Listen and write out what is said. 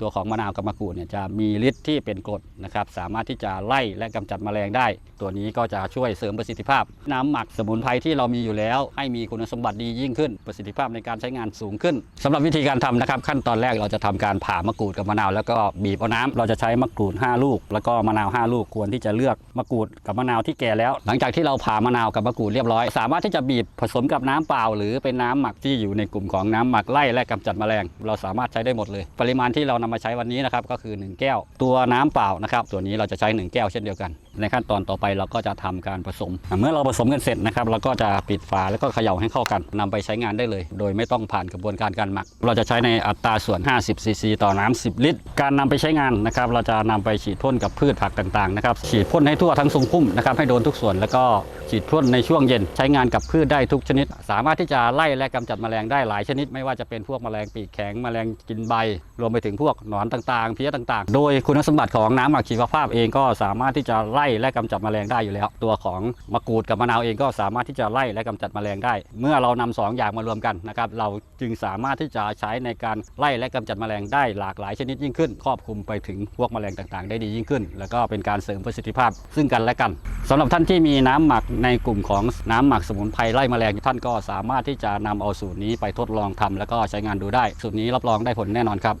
ตัวของมะนาวกับมะกรูดเนี่ยจะมีฤทธิ์ที่เป็นกรดนะครับ สามารถที่จะไล่และกำจัดแมลงได้ ตัวนี้ก็จะช่วยเสริมประสิทธิภาพ น้ำหมักสมุนไพรที่เรามีอยู่แล้ว ให้มีคุณสมบัติดียิ่งขึ้น ประสิทธิภาพในการใช้งานสูงขึ้นสำหรับวิธีการทำนะครับ ขั้นตอนแรกเราจะทำการผ่ามะกรูดกับมะนาว แล้วก็บีบเอาน้ำเราจะใช้มะกรูด 5 ลูก แล้วก็มะนาว 5 ลูกควรที่จะเลือกมะกรูดกับมะนาวที่แก่แล้ว หลังจากที่เราผ่ามะนาวกับมะกรูดเรียบร้อย สามารถที่จะบีบผสมกับน้ำเปล่า หรือเป็นน้ำหมักที่อยู่ในกลุ่มของน้ำหมักไล่และกำจัดแมลง เราสามารถใช้ได้หมดเลย ปริมาณที่เรานำมาใช้วันนี้นะครับก็คือ 1 แก้ว ตัวน้ำเปล่านะครับตัวนี้เราจะใช้ 1 แก้วเช่นเดียวกัน ในขั้นตอนต่อไปเราก็จะทำการผสม เมื่อเราผสมกันเสร็จนะครับเราก็จะปิดฝาแล้วก็เขย่าให้เข้ากันนำไปใช้งานได้เลย โดยไม่ต้องผ่านกระบวนการการหมัก เราจะใช้ในอัตราส่วน 50ซีซีต่อน้ำ10 ลิตร การนำไปใช้งานนะครับเราจะนำไปฉีดพ่นกับพืชผักต่างๆนะครับฉีดพ่นให้ทั่วทั้งทรงพุ่มนะครับให้โดนทุกส่วนแล้วก็ฉีดพ่นในช่วงเย็นใช้งานกับพืชได้ทุกชนิด สามารถที่จะไล่และกำจัดแมลงได้หลายชนิด ไม่ว่าจะเป็นพวกแมลงปีกแข็งแมลงกินใบ รวมไปถึงพวกหนอนต่างๆเพี้ยต่างๆ โดยคุณสมบัติของน้ำหมักชีวภาพเองก็สามารถที่จะไล่และกำจัดแมลงได้อยู่แล้ว ตัวของมะกรูดกับมะนาวเองก็สามารถที่จะไล่และกำจัดแมลงได้ เมื่อเรานำสองอย่างมารวมกันนะครับเราจึงสามารถที่จะใช้ในการไล่และกำจัดแมลงได้หลากหลายชนิดยิ่งขึ้น ครอบคลุมไปถึงพวกแมลงต่างๆ ได้ดียิ่งขึ้น แล้วก็เป็นการเสริมประสิทธิภาพ ซึ่งกันและกันสำหรับท่านที่มีน้ำหมักในกลุ่มของน้ำหมักสมุนไพรไล่แมลงท่านก็สามารถที่จะนำเอาสูตรนี้ไปทดลองทำแล้วก็ใช้งานดูได้สูตรนี้รับรองได้ผลแน่นอนครับ